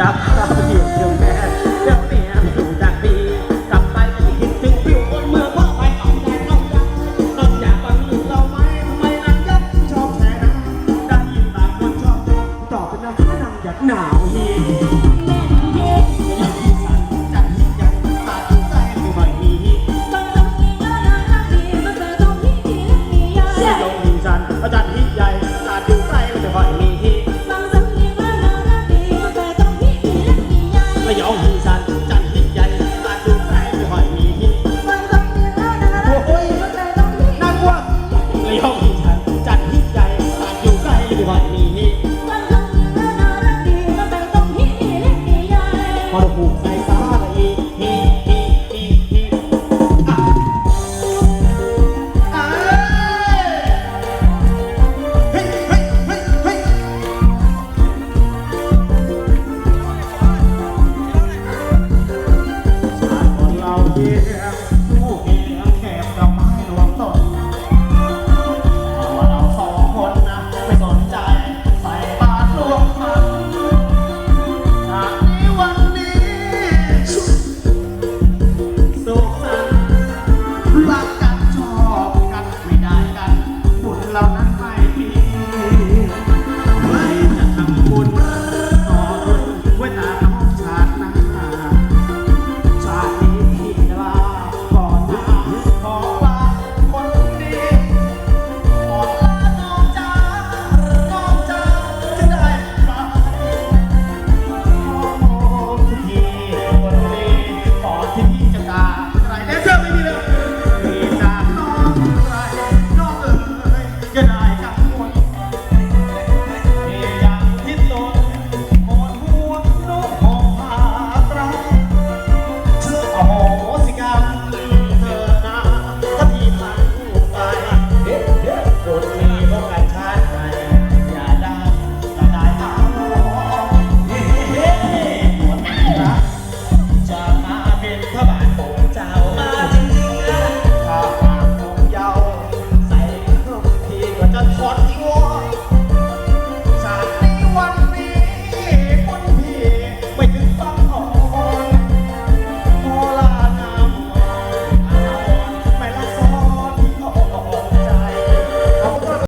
ยักับดีเดียแม่เจ้าเนี่ยอยู่จากปีกับไปคิดถึงผิวบนเมือพราไปออกแดดองยับต้องอยากบังลืมเราไหมไม่รักยับชอบแท้นะได้ยินบางคนชอบจอบจอบเป็นน้ำพรางอยากหนาวฮี ยองหีสัน yeah.